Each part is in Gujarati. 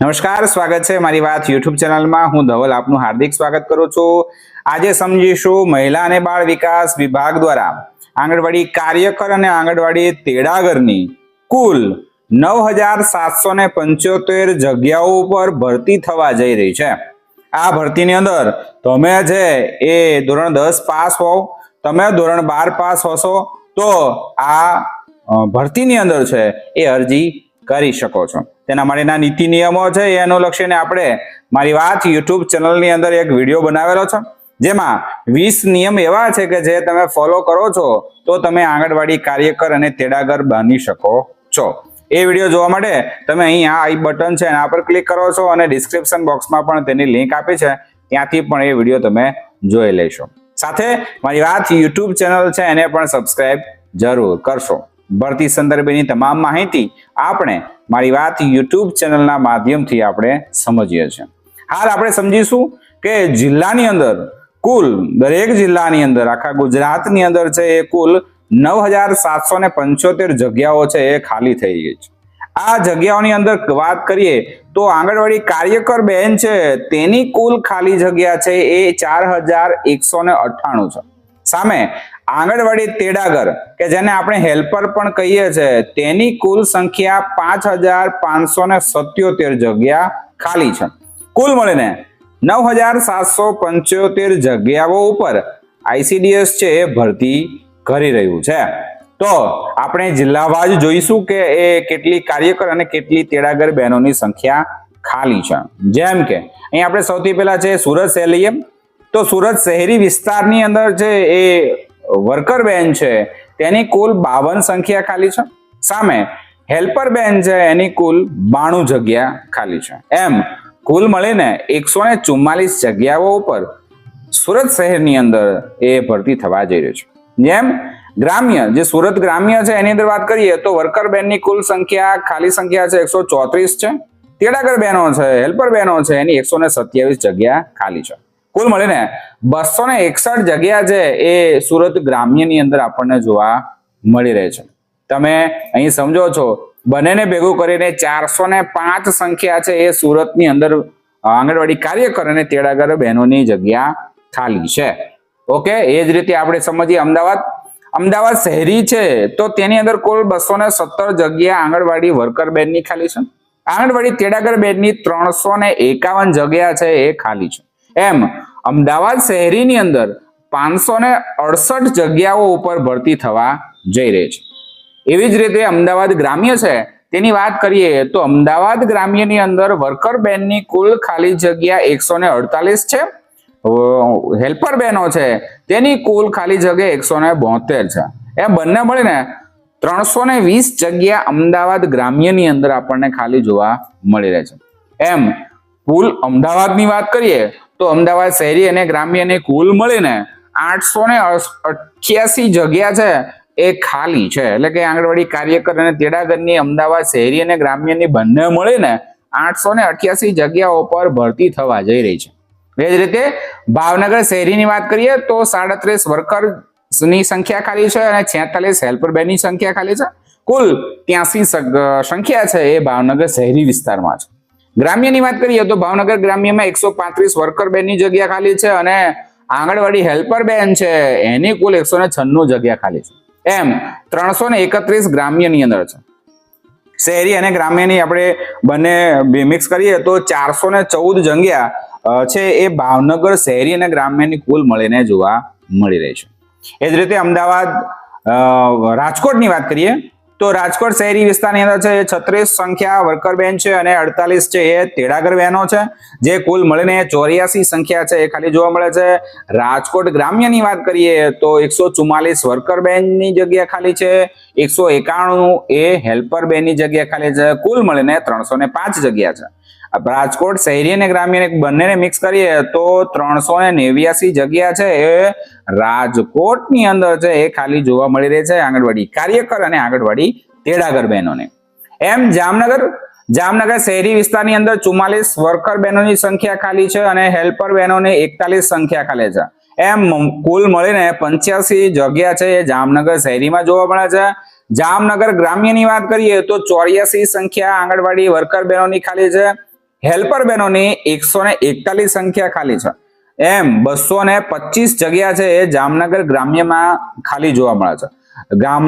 નમસ્કાર, સ્વાગત છે મારી વાત યુટ્યુબ ચેનલમાં. હું ધવલ, આપનું હાર્દિક સ્વાગત કરું છું. આજે સમજીશું મહિલા અને બાળ વિકાસ વિભાગ દ્વારા આંગણવાડી કાર્યકર અને આંગણવાડી તેડાગરની કુલ નવ હજાર સાતસો પંચોતેર જગ્યાઓ ઉપર ભરતી થવા જઈ રહી છે. આ ભરતીની અંદર તમે છે એ ધોરણ દસ પાસ હોવ, તમે ધોરણ બાર પાસ હશો, તો આ ભરતીની અંદર છે એ અરજી કરી શકો છો. તેના માટેના નીતિ નિયમો છે, એ અનુલક્ષીને આપણે મારી વાત યુટ્યુબ ચેનલની અંદર એક વીડિયો બનાવેલો છે. જેમાં વીસ નિયમ એવા છે કે જે તમે ફોલો કરો છો, તો તમે આંગણવાડી કાર્યકર અને તેડાગર બની શકો છો. એ વીડિયો જોવા માટે તમે અહીં આ આઈ બટન છે, એના પર ક્લિક કરો છો અને ડિસ્ક્રિપ્શન બોક્સમાં પણ તેની લિંક આપી છે. ત્યાંથી પણ એ વીડિયો તમે જોઈ લેશો. સાથે મારી વાત યુટ્યુબ ચેનલ છે, એને પણ સબસ્ક્રાઈબ જરૂર કરશો. ભરતી સંદર્ભેની તમામ માહિતી આપણે મારી વાત યુટ્યુબ ચેનલના માધ્યમથી આપણે સમજીએ છીએ. હાલ આપણે સમજીશું કે જિલ્લાની અંદર કુલ, દરેક જિલ્લાની અંદર, આખા ગુજરાતની અંદર છે એ કુલ નવ હજાર સાતસો ને પંચોતેર જગ્યાઓ છે એ ખાલી થઈ ગઈ છે. આ જગ્યાઓની અંદર વાત કરીએ તો આંગણવાડી કાર્યકર બેન છે તેની કુલ ખાલી જગ્યા છે એ ચાર હજાર એકસો ને અઠ્ઠાણું છે. સામે આંગણવાડી તેડાગર, કે જેને આપણે હેલ્પર પણ કહીએ છીએ તેની કુલ સંખ્યા પાંચ હજાર પાંચસો ને સત્યોતેર જગ્યા ખાલી છે. કુલ મળીને નવ હજાર સાતસો પંચોતેર જગ્યાઓ ઉપર આઈસીડીએસ છે એ ભરતી કરી રહ્યું છે. તો આપણે જિલ્લાવાજ જોઈશું કે એ કેટલી કાર્યકર અને કેટલી તેડાગર બહેનોની સંખ્યા ખાલી છે. જેમ કે, અહીં આપણે સૌથી પહેલા છે સુરત શહેર તો સુરત શહેરી વિસ્તારની અંદર છે એ વર્કર બેન છે, તેની કુલ બાવન સંખ્યા ખાલી છે. સામે, હેલ્પર બેન છે, એની કુલ બાણું જગ્યા ખાલી છે. એમ, કુલ મળીને એકસો ને ચુમ્માલીસ જગ્યાઓ ઉપર સુરત શહેરની અંદર એ ભરતી થવા જઈ રહ્યું છે. જેમ, ગ્રામ્ય, જે સુરત ગ્રામ્ય છે, એની અંદર વાત કરીએ તો વર્કર બેનની કુલ સંખ્યા, ખાલી સંખ્યા છે, એકસો ચોત્રીસ છે. તેડાગર બહેનો છે, હેલ્પર બહેનો છે, એની એકસો ને સત્યાવીસ જગ્યા ખાલી છે. કુલ મળીને બસો ને એકસઠ જગ્યા છે એ સુરત ગ્રામ્યની અંદર આપણને જોવા મળી રહે છે. તમે અહીં સમજો છો, બંનેને ભેગું કરીને ચારસો ને પાંચ સંખ્યા છે એ સુરતની અંદર આંગણવાડી કાર્યકર અને તેડાગર બહેનોની જગ્યા ખાલી છે. ઓકે, એ જ રીતે આપણે સમજીએ, અમદાવાદ અમદાવાદ શહેરી છે, તો તેની અંદર કુલ બસો ને સત્તર જગ્યા આંગણવાડી વર્કર બેનની ખાલી છે. આંગણવાડી તેડાગર બેનની ત્રણસો ને એકાવન જગ્યા છે એ ખાલી છે. એમ. અમદાવાદ શહેરીની અંદર પાંચસો ને અડસઠ જગ્યાઓ ઉપર ભરતી થવા જઈ રહી છે. એવી જ રીતે અમદાવાદ ગ્રામ્ય છે. તેની વાત કરીએ તો અમદાવાદ ગ્રામ્યની અંદર વર્કર બેનની કુલ ખાલી જગ્યા એકસો ને અડતાલીસ છે. હેલ્પર બેનો છે. તેની કુલ ખાલી જગ્યા એકસો ને બોતેર છે. એમ બંને મળીને ત્રણસો ને વીસ જગ્યા અમદાવાદ ગ્રામ્યની અંદર આપણને ખાલી જોવા મળી રહે છે. એમ, કુલ અમદાવાદની વાત કરીએ તો અમદાવાદ શહેરી અને ગ્રામ્યને કુલ મળીને આઠસો ને અઠ્યાસી જગ્યા છે એ ખાલી છે. એટલે કે આંગણવાડી કાર્યકર અને તેડાગરની અમદાવાદ શહેરી અને ગ્રામ્યની બંને મળીને આઠસો ને અઠ્યાસી જગ્યાઓ પર ભરતી થવા જઈ રહી છે. એ જ રીતે ભાવનગર શહેરીની વાત કરીએ તો સાડત્રીસ વર્કરની સંખ્યા ખાલી છે અને છેતાલીસ હેલ્પર બેની સંખ્યા ખાલી છે. કુલ ત્યાસી સંખ્યા છે એ ભાવનગર શહેરી વિસ્તારમાં છે. ગ્રામ્યની વાત કરીએ તો ભાવનગર ગ્રામ્યમાં એકસો પાંત્રીસ વર્કર બેનની જગ્યા ખાલી છે અને આંગણવાડી હેલ્પર બેન છે. એની કુલ એકસો ને છન્નું જગ્યા ખાલી છે. એમ ત્રણસો એકત્રીસ ગ્રામ્યની અંદર છે. શહેરી અને ગ્રામ્યની આપણે બંને મિક્સ કરીએ તો ચારસો ને ચૌદ જગ્યા છે એ ભાવનગર શહેરી અને ગ્રામ્યની કુલ મળીને જોવા મળી રહી છે. એ જ રીતે અમદાવાદ રાજકોટની વાત કરીએ તો રાજકોટ શહેરી વિસ્તારની અંદર છે એ છત્રીસ સંખ્યા વર્કર બેન છે અને અડતાલીસ છે, એ તેડાગર બહેનો છે. જે કુલ મળીને ચોર્યાસી સંખ્યા છે, એ ખાલી જોવા મળે છે. રાજકોટ ગ્રામ્યની વાત કરીએ તો એકસો ચુમ્માલીસ વર્કર બેનની જગ્યા ખાલી છે. એકસો એકાણું એ હેલ્પર બેનની જગ્યા ખાલી છે. કુલ મળીને ત્રણસો પાંચ જગ્યા છે. રાજકોટ, શહેરી અને ગ્રામ્ય બંનેને મિક્સ કરીએ તો ત્રણસો ને નેવ્યાસી જગ્યા છે એ રાજકોટની અંદર છે. એ ખાલી જોવા મળી રહી છે આંગણવાડી કાર્યકર અને આંગણવાડી તેડાગર બહેનોને. એમ જામનગર જામનગર શહેરી વિસ્તારની અંદર ચુમ્માલીસ વર્કર બહેનોની સંખ્યા ખાલી છે અને હેલ્પર બહેનોની એકતાલીસ સંખ્યા ખાલી છે. એમ કુલ મળીને પંચ્યાસી જગ્યા છે એ જામનગર શહેરીમાં જોવા મળે છે. જામનગર ગ્રામ્યની વાત કરીએ તો ચોર્યાસી સંખ્યા આંગણવાડી વર્કર બહેનોની ખાલી છે. હેલ્પર બહેનોની એકસો ને એકતાલીસ સંખ્યા ખાલી છે. એમ બસો ને પચીસ જગ્યા છે એ જામનગર ગ્રામ્યમાં ખાલી જોવા મળે છે. ગામ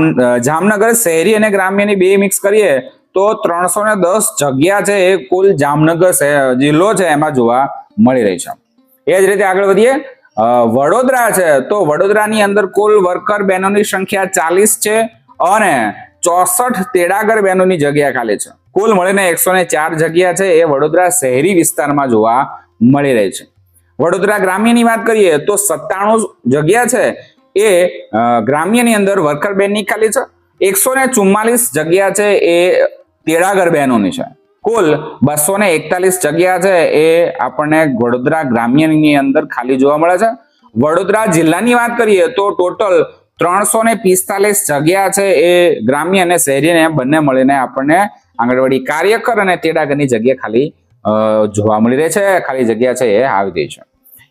જામનગર શહેરી અને ગ્રામ્યની બે મિક્સ કરીએ તો ત્રણસો ને દસ જગ્યા છે એ કુલ જામનગર જિલ્લો છે એમાં જોવા મળી રહી છે. એ જ રીતે આગળ વધીએ. વડોદરા છે તો વડોદરાની અંદર કુલ વર્કર બહેનોની સંખ્યા ચાલીસ છે અને ચોસઠ તેડાગર બહેનોની જગ્યા ખાલી છે. કુલ મળીને એકસો ચાર જગ્યા છે. એ વડોદરા શહેરી વિસ્તારમાં જોવા મળી રહી છે. વડોદરા ગ્રામ્યની વાત કરીએ તો સત્તાણું જગ્યા છે. એ ગ્રામ્યની અંદર વર્કર બેનની ખાલી છે. એકસો ને જગ્યા છે એ તેડાગર બહેનોની છે. કુલ બસો એકતાલીસ જગ્યા છે એ આપણને વડોદરા ગ્રામ્યની અંદર ખાલી જોવા મળે છે. વડોદરા જિલ્લાની વાત કરીએ તો ટોટલ ત્રણસો ને પિસ્તાલીસ જગ્યા છે એ ગ્રામ્ય અને શહેરીને બંને મળીને આપણને આંગણવાડી કાર્યકર અને તેડાગરની જગ્યા ખાલી જોવા મળી રહે છે. ખાલી જગ્યા છે એ આવી રહી છે.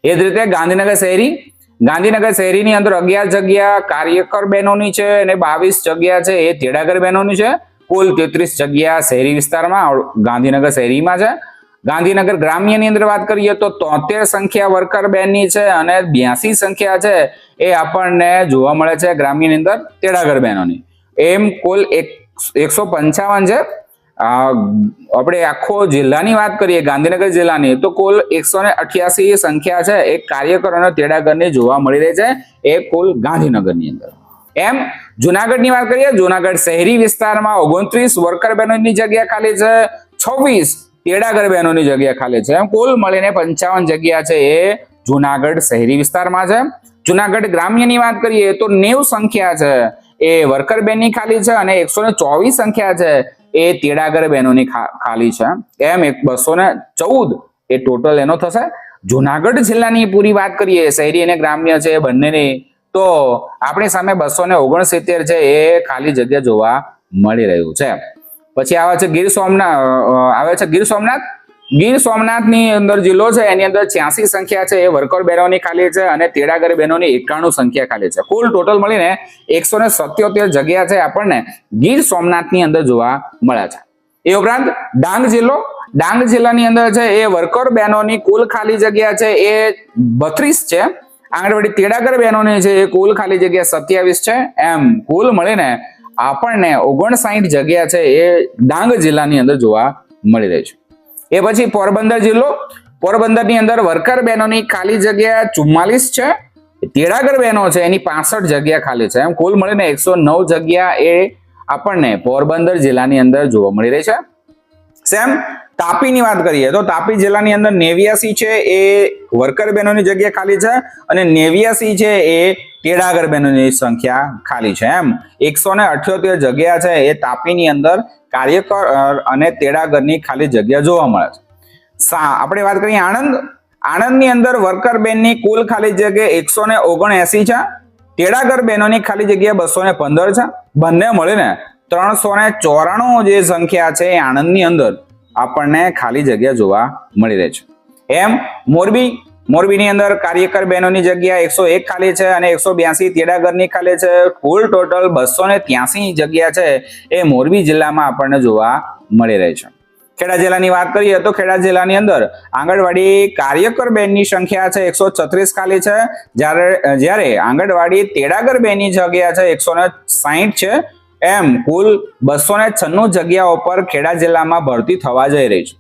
એ જ રીતે ગાંધીનગર શહેરી, ગાંધીનગર શહેરીની અંદર અગિયાર જગ્યા કાર્યકર બહેનોની છે અને બાવીસ જગ્યા છે એ તેડાગર બહેનોની છે. કુલ તેત્રીસ જગ્યા શહેરી વિસ્તારમાં, ગાંધીનગર શહેરીમાં છે. ગાંધીનગર ગ્રામ્યની અંદર વાત કરીએ તો તોતેર સંખ્યા વર્કર બેનની છે અને બ્યાસી સંખ્યા છે એ આપણને જોવા મળે છે ગ્રામ્યની અંદર તેડાગર બહેનોની. એમ કુલ એક એકસો પંચાવન છે. આપણે આખો જિલ્લાની વાત કરીએ, ગાંધીનગર જિલ્લાની, તો કુલ એકસો ને અઠ્યાસી સંખ્યા છે એ કાર્યકર અને તેડાગરની જોવા મળી રહી છે એ કુલ ગાંધીનગરની અંદર. એમ જુનાગઢની વાત કરીએ, જુનાગઢ શહેરી વિસ્તારમાં ઓગણત્રીસ વર્કર બહેનોની જગ્યા ખાલી છે, છવ્વીસ તેડાગર બહેનોની જગ્યા ખાલી છે. કુલ મળીને પંચાવન જગ્યા છે એ જુનાગઢ શહેરી વિસ્તારમાં છે. જુનાગઢ ગ્રામ્યની વાત કરીએ તો નેવ સંખ્યા છે. એ વર્કર બેનની ખાલી છે અને એકસો ને ચોવીસ સંખ્યા છે. એ તેડાગર બહેનોની ખાલી છે. એમ એક બસો ને ચૌદ એ ટોટલ એનો થશે. જુનાગઢ જિલ્લાની પૂરી વાત કરીએ, શહેરી અને ગ્રામ્ય છે બંનેની, તો આપણી સામે બસો ને ઓગણસિત્તેર છે એ ખાલી જગ્યા જોવા મળી રહ્યું છે. પછી આવે છે ગીર સોમનાથ. આવે છે ગીર સોમનાથ? ગીર સોમનાથની અંદર જિલ્લો છે, એની અંદર છ્યાસી સંખ્યા છે, એ વર્કર બહેનોની ખાલી છે અને તેડાગર બહેનોની એકાણું સંખ્યા ખાલી છે. કુલ ટોટલ મળીને એકસો ને જગ્યા છે આપણને ગીર સોમનાથની અંદર જોવા મળે છે. એ ઉપરાંત ડાંગ જિલ્લો. ડાંગ જિલ્લાની અંદર છે, એ વર્કર બહેનોની કુલ ખાલી જગ્યા છે, એ બત્રીસ છે. આંગણવાડી તેડાગર બહેનોની છે, એ કુલ ખાલી જગ્યા સત્યાવીસ છે. એમ કુલ મળીને આપણને ઓગણસાઠ જગ્યા છે એ ડાંગ જિલ્લાની અંદર જોવા મળી રહી છે. એ પછી પોરબંદર જિલ્લો. પોરબંદરની અંદર વર્કર બહેનોની ખાલી જગ્યા ચુમ્માલીસ છે. તેડાગર બહેનો છે, એની પાસઠ જગ્યા ખાલી છે. એમ કુલ મળીને એકસો નવ જગ્યા એ આપણને પોરબંદર જિલ્લાની અંદર જોવા મળી રહી છે. સેમ તાપીની વાત કરીએ તો તાપી જિલ્લાની અંદર નેવ્યાસી છે, એ વર્કર બહેનોની જગ્યા ખાલી છે અને નેવ્યાસી છે, એ તેડાગર બહેનોની સંખ્યા ખાલી છે. એમ એકસો ને અઠ્યોતેર જગ્યા છે, એ તાપીની અંદર કાર્યકર અને તેડાગરની ખાલી જગ્યા જોવા મળે છે. સા, આપણે વાત કરીએ આણંદ. આણંદની અંદર વર્કર બેનની કુલ ખાલી જગ્યા એકસો ને ઓગણએસી છે, તેડાગર બહેનોની ખાલી જગ્યા બસો ને પંદર છે. બંને મળીને ત્રણસો ને ચોરાણું જે સંખ્યા છે એ આણંદની અંદર આપણને ખાલી જગ્યા જોવા મળી રહે છે. એમ મોરબી, મોરબીની અંદર કાર્યકર બહેનોની જગ્યા એકસો એક ખાલી છે અને એકસો બ્યાસી તેડાગરની ખાલી છે. કુલ ટોટલ બસો ને ત્યાસી જગ્યા છે એ મોરબી જિલ્લામાં આપણને જોવા મળી રહી છે. ખેડા જિલ્લાની વાત કરીએ તો ખેડા જિલ્લાની અંદર આંગણવાડી કાર્યકર બેનની સંખ્યા છે એકસો છત્રીસ ખાલી છે. જ્યારે જ્યારે આંગણવાડી તેડાગર બેનની જગ્યા છે એકસો ને સાહીઠ છે. એમ કુલ બસો ને છન્નું જગ્યાઓ પર ખેડા જિલ્લામાં ભરતી થવા જઈ રહી છે.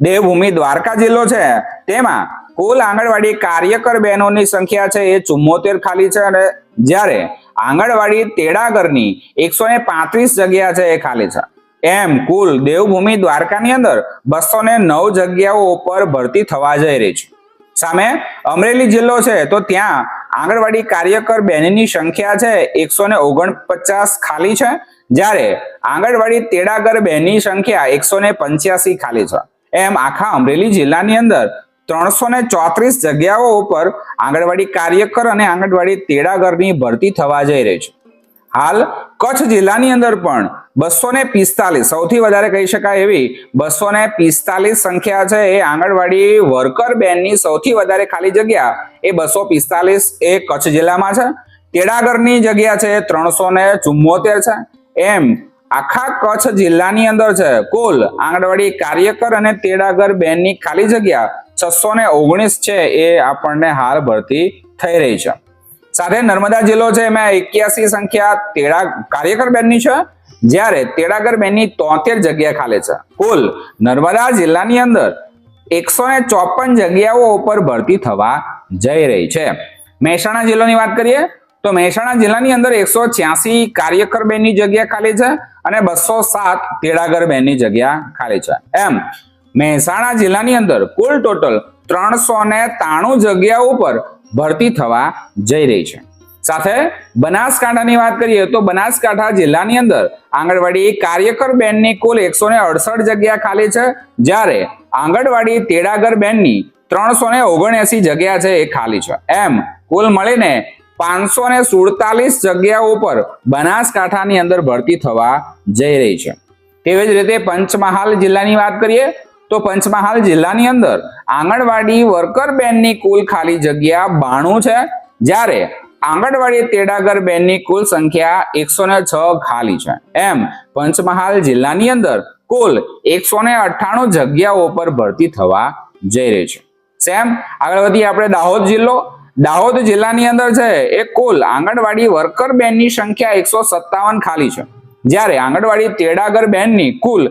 દેવભૂમિ દ્વારકા જિલ્લો છે. તેમાં કુલ આંગણવાડી કાર્યકર બહેનોની સંખ્યા છે એ ચુમ્મોતેર ખાલી છે અને જ્યારે આંગણવાડી તેડાગરની એકસો ને પાંત્રીસ જગ્યા છે એ ખાલી છે. એમ કુલ દેવભૂમિ દ્વારકાની અંદર બસો ને નવ જગ્યાઓ ઉપર ભરતી થવા જઈ રહી છે. સામે અમરેલી જિલ્લો છે તો ત્યાં આંગણવાડી કાર્યકર બહેનની સંખ્યા છે એકસો ને ઓગણપચાસ ખાલી છે, જ્યારે આંગણવાડી તેડાગર બહેનની સંખ્યા એકસો ને પંચ્યાસી ખાલી છે. એમ આખા અમરેલી જિલ્લાની અંદર ત્રણસો ને ચોત્રીસ જગ્યાઓ ઉપર આંગણવાડી કાર્યકર અને આંગણવાડી તેડાગરની ભરતી થવા જઈ રહી છે. હાલ કચ્છ જિલ્લાની અંદર પણ બસો ને પિસ્તાલીસ, સૌથી વધારે કહી શકાય એવી બસો ને પિસ્તાલીસ સંખ્યા છે. એ આંગણવાડી વર્કર બેનની સૌથી વધારે ખાલી જગ્યા એ બસો પિસ્તાલીસ એ કચ્છ જિલ્લામાં છે. તેડાગરની જગ્યા છે ત્રણસો ને ચુમ્મોતેર છે. એમ આખા કચ્છ જિલ્લાની અંદર છે. કુલ આંગણવાડી કાર્યકર અને તેડાગર બેનની ખાલી જગ્યા છસો ને ઓગણીસ છે. એ આપણને હાલ ભરતી થઈ રહી છે. સાથે નર્મદા જિલ્લો છે, એમાં એક્યાસી સંખ્યા તેડા કાર્યકર બેનની છે. જ્યારે તેડાગર બેનની તોતેર જગ્યા ખાલી છે. કુલ નર્મદા જિલ્લાની અંદર એકસો ને ચોપન જગ્યાઓ ઉપર ભરતી થવા જઈ રહી છે. મહેસાણા જિલ્લાની વાત કરીએ, તો મહેસાણા જિલ્લાની અંદર એકસો છ્યાસી કાર્યકર બેનની જગ્યા ખાલી છે અને બસો સાત તેડાગર બેનની જગ્યા ખાલી છે. એમ, મહેસાણા જિલ્લાની અંદર કુલ ટોટલ ત્રણસો ને ત્રાણું જગ્યાઓ ઉપર ભરતી થવા જઈ રહી છે. સાથે બનાસકાંઠાની વાત કરીએ તો બનાસકાંઠા જિલ્લાની અંદર આંગણવાડી કાર્યકર બેનની કુલ એકસો ને અડસઠ જગ્યા ખાલી છે. જ્યારે આંગણવાડી તેડાગર બેનની ત્રણસો ને ઓગણએસી જગ્યા છે એ ખાલી છે. એમ કુલ મળીને પાંચસો ને સુડતાલીસ જગ્યાઓ પર બનાસકાંઠાની અંદર ભરતી થવા જઈ રહી છે. તેવી જ રીતે પંચમહાલ જિલ્લાની વાત કરીએ તો પંચમહાલ જિલ્લાની અંદર આંગણવાડી વર્કર બેનની કુલ ખાલી જગ્યા બાણું છે. જ્યારે આંગણવાડી તેડાગર બેનની કુલ સંખ્યા એકસો ને છ ખાલી છે. એમ પંચમહાલ જિલ્લાની અંદર કુલ એકસો ને અઠ્ઠાણું જગ્યાઓ પર ભરતી થવા જઈ રહી છે. સેમ આગળ વધીએ આપણે દાહોદ જિલ્લો. દાહોદ જિલ્લાની અંદર છે એ કુલ આંગણવાડી વર્કર બેનની સંખ્યા એકસો સત્તાવન ખાલી છે. જ્યારે આંગણવાડી તેડાગર બેનની કુલ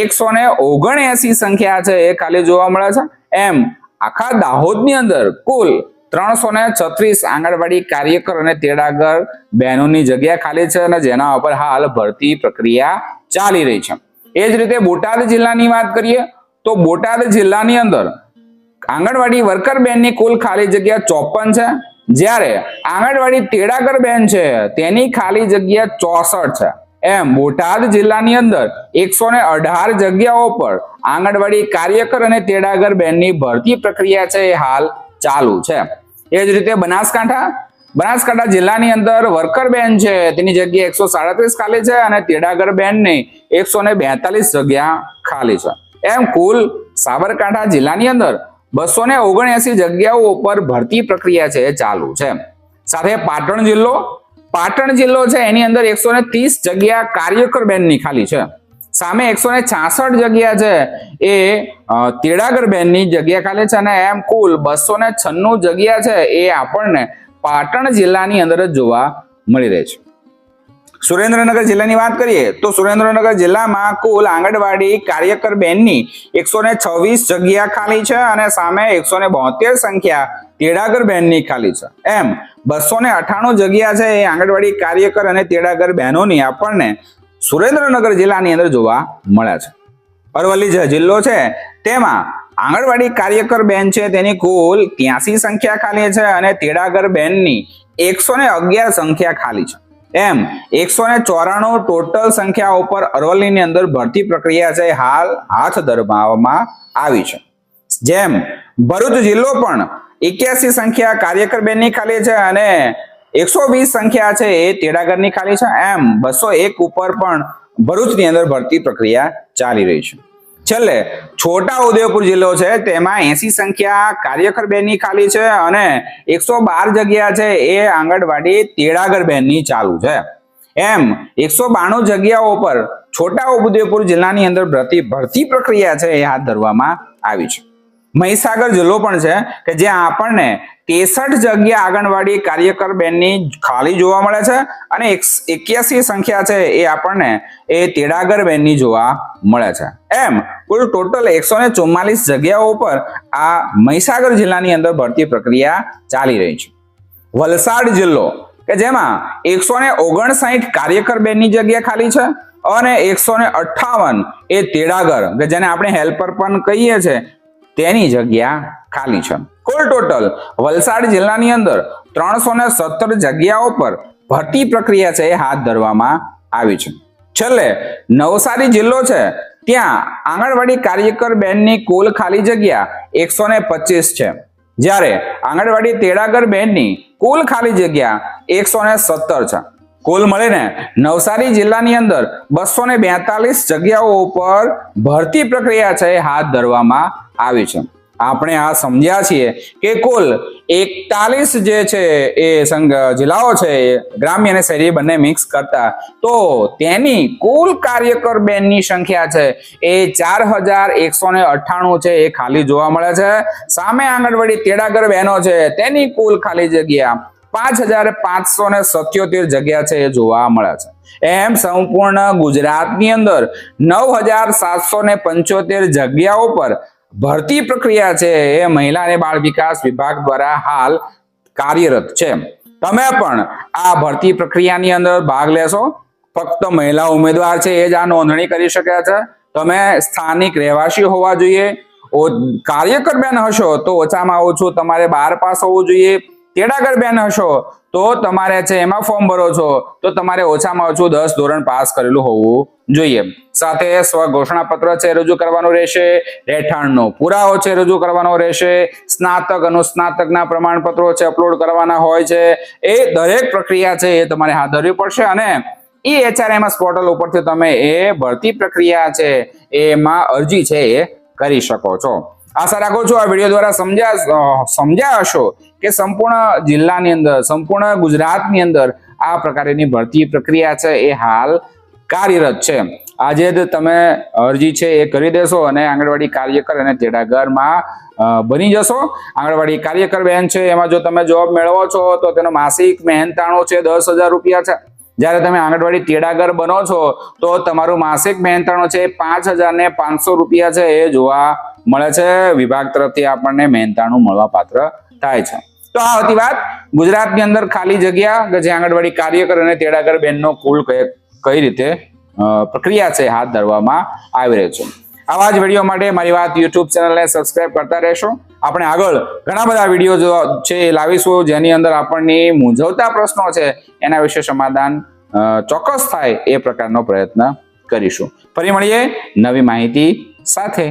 એકસો ને ઓગણએસી સંખ્યા છે એ ખાલી જોવા મળે છે. એમ આખા દાહોદની અંદર કુલ ત્રણસો ને છત્રીસ આંગણવાડી કાર્યકર અને તેડાગર બહેનોની જગ્યા ખાલી છે અને જેના ઉપર હાલ ભરતી પ્રક્રિયા ચાલી રહી છે. એ જ રીતે બોટાદ જિલ્લાની વાત કરીએ તો બોટાદ જિલ્લાની અંદર આંગણવાડી વર્કર બેનની કુલ ખાલી જગ્યા ચોપન છે. જ્યારે આંગણવાડી તેડાગર બેન છે તેની ખાલી જગ્યા ચોસઠ છે. એમ બોટાદ જિલ્લાની અંદર એકસો ને અઢાર જગ્યાઓ પર આંગણવાડી કાર્યકર અને તેડાગર બેનની ભરતી પ્રક્રિયા છે એ હાલ ચાલુ છે. એ જ રીતે બનાસકાંઠા બનાસકાંઠા જિલ્લાની અંદર વર્કર બેન છે, તેની જગ્યા એકસો સાડત્રીસ ખાલી છે અને તેડાગર બેનની એકસો ને બેતાલીસ જગ્યા ખાલી છે. એમ કુલ સાબરકાંઠા જિલ્લાની અંદર બસો ને ઓગણએસી જગ્યાઓ ઉપર ભરતી પ્રક્રિયા છે એ ચાલુ છે. સાથે પાટણ જિલ્લો પાટણ જિલ્લો છે, એની અંદર એકસો ત્રીસ જગ્યા કાર્યકર બેનની ખાલી છે. સામે એકસો ને છાસઠ જગ્યા છે, એ તેડાગર બેનની જગ્યા ખાલી છે અને એમ કુલ બસો ને છન્નું જગ્યા છે, એ આપણને પાટણ જિલ્લાની અંદર જ જોવા મળી રહે છે. સુરેન્દ્રનગર જિલ્લાની વાત કરીએ, તો સુરેન્દ્રનગર જિલ્લામાં કુલ આંગણવાડી કાર્યકર બેનની એકસો ને છવ્વીસ જગ્યા ખાલી છે અને સામે એકસો ને સંખ્યા તેડાગર બેનની ખાલી છે. એમ બસો ને અઠાણું જગ્યા છે એ આંગણવાડી કાર્યકર અને તેડાગર બહેનોની આપણને સુરેન્દ્રનગર જિલ્લાની અંદર જોવા મળે છે. અરવલ્લી જે જિલ્લો છે. તેમાં આંગણવાડી કાર્યકર બેન છે, તેની કુલ ત્યાસી સંખ્યા ખાલી છે અને તેડાગર બેનની એકસો ને અગિયાર સંખ્યા ખાલી છે. એમ, એકસો ને ચોરાણું ટોટલ સંખ્યા ઉપર અરવલ્લીની અંદર ભરતી પ્રક્રિયા છે હાલ હાથ ધરવામાં આવી છે. જેમ, ભરૂચ જિલ્લો પણ એક્યાસી સંખ્યા કાર્યકર બેનની ખાલી છે અને એકસો વીસ સંખ્યા છે એ તેડાગરની ખાલી છે. એમ બસો એક ઉપર પણ ભરૂચની અંદર ભરતી પ્રક્રિયા ચાલી રહી છે. છેલ્લે છોટા ઉદેપુર જિલ્લો છે, તેમાં એસી સંખ્યા કાર્યકર બેનની ખાલી છે અને એકસો બાર જગ્યા છે એ આંગણવાડી તેડાગર બેનની ચાલુ છે. એમ એકસો બાણું જગ્યાઓ પર છોટા ઉદેપુર જિલ્લાની અંદર ભરતી ભરતી પ્રક્રિયા છે એ હાથ ધરવામાં આવી છે. મહીસાગર જિલ્લો પણ છે કે જ્યાં આપણને તેસઠ જગ્યા આંગણવાડી કાર્યકર બેનની ખાલી જોવા મળે છે અને એક્યાસી સંખ્યા છે એ આપણને એ તેડાગર બેનની જોવા મળે છે. એમ, કુલ ટોટલ એકસો ને ચુમ્માલીસ જગ્યાઓ ઉપર આ મહીસાગર જિલ્લાની અંદર ભરતી પ્રક્રિયા ચાલી રહી છે. વલસાડ જિલ્લો, કે જેમાં એકસો ને ઓગણસાઠ કાર્યકર બેનની જગ્યા ખાલી છે અને એકસો ને અઠ્ઠાવન એ તેડાગર, કે જેને આપણે હેલ્પર પણ કહીએ છીએ તેની જગ્યા ખાલી છે. કુલ ટોટલ વલસાડ જિલ્લાની અંદર ત્રણસો ને સત્તર જગ્યાઓ પર ભરતી પ્રક્રિયા છે એ હાથ ધરવામાં આવી છે. છેલ્લે નવસારી જિલ્લો છે, ત્યાં આંગણવાડી કાર્યકર બેનની કુલ ખાલી જગ્યા એકસો ને પચીસ છે. જ્યારે આંગણવાડી તેડાગર બેનની કુલ ખાલી જગ્યા એકસો ને સત્તર છે. કુલ મળીને નવસારી જિલ્લાની અંદર બસો ને બેતાલીસ જગ્યાઓ ઉપર ભરતી પ્રક્રિયા છે હાથ ધરવામાં આવી છે. આપણે આ સમજ્યા છીએ કે કુલ એકતાલીસ જે છે એ સંઘ, જિલ્લાઓ છે ગ્રામ્ય અને શહેરી બંને મિક્સ કરતા. તો તેની કુલ કાર્યકર બેનની સંખ્યા છે એ ચાર હજાર એકસો ને અઠ્ઠાણું છે, એ ખાલી જોવા મળે છે. સામે આંગણવાડી તેડાગર બહેનો છે, તેની કુલ ખાલી જગ્યા પાંચ હજાર પાંચસો ને સત્યોતેર જગ્યા છે એ જોવા મળે છે. એમ સંપૂર્ણ ગુજરાતની અંદર નવ હજાર સાતસો ને પંચોતેર જગ્યાઓ પર ભરતી પ્રક્રિયા છે એ મહિલા અને બાળ વિકાસ વિભાગ દ્વારા હાલ કાર્યરત છે. તમે પણ આ ભરતી પ્રક્રિયાની અંદર ભાગ લેશો. ફક્ત મહિલા ઉમેદવાર છે એ જ આ નોંધણી કરી શકે છે. તમે સ્થાનિક રહેવાસી હોવા જોઈએ. કાર્યકર બેન હશો તો ઓછામાં ઓછું તમારે બાર પાસ હોવું જોઈએ. તેડાગર બેન હશો તો તમારે છે એમાં ફોર્મ ભરો છો. તો તમારે ઓછામાં ઓછું દસ ધોરણ પાસ કરેલું હોવું જોઈએ. સાથે સ્વ ઘોષણા પત્ર છે રજૂ કરવાનું રહેશે, રહેઠાણનો પુરાવો છે રજૂ કરવાનો રહેશે, સ્નાતક, અનુસ્નાતકના પ્રમાણપત્રો છે અપલોડ કરવાના હોય છે. એ દરેક પ્રક્રિયા છે એ તમારે હાથ ધરવી પડશે અને ઈ એચઆરએમએસ પોર્ટલ ઉપરથી તમે એ ભરતી પ્રક્રિયા છે એમાં અરજી છે એ કરી શકો છો. આશા રાખું છું આ વીડિયો દ્વારા સમજ્યા સમજ્યા હશો કે સંપૂર્ણ જિલ્લાની અંદર, સંપૂર્ણ ગુજરાતની અંદર આ પ્રકારની ભરતી પ્રક્રિયા છે, એ હાલ કાર્યરત છે. આજે જ તમે અરજી છે એ કરી દેશો અને આંગણવાડી કાર્યકર અને તેડાગરમાં બની જશો. આંગણવાડી કાર્યકર બહેન છે, એમાં જો તમે જોબ મેળવો છો, તો તેનો માસિક મહેનતાણો છે દસ હજાર રૂપિયા છે. જ્યારે તમે આંગણવાડી તેડાગર બનો છો, તો તમારું માસિક મહેનતાણો છે પાંચ હજાર પાંચસો રૂપિયા છે. એ જોવા મળે છે. વિભાગ તરફથી આપણને મહેનતાણું મળવા પાત્ર થાય છે. તો આ હતી વાત. ગુજરાતની અંદર ખાલી જગ્યા કે જે આંગણવાડી કાર્યકર અને તેડાગર બેનનો કુલ કઈ રીતે પ્રક્રિયા છે હાથ ધરવામાં આવી રહ્યો છે. આવા જ વીડિયો માટે મારી વાત યુટ્યુબ ચેનલને સબસ્ક્રાઇબ કરતા રહેશો. આપણે આગળ ઘણા બધા વીડિયો છે એ લાવીશું, જેની અંદર આપણને મૂંઝવતા પ્રશ્નો છે, એના વિશે સમાધાન ચોક્કસ થાય એ પ્રકારનો પ્રયત્ન કરીશું. ફરી મળીએ નવી માહિતી સાથે.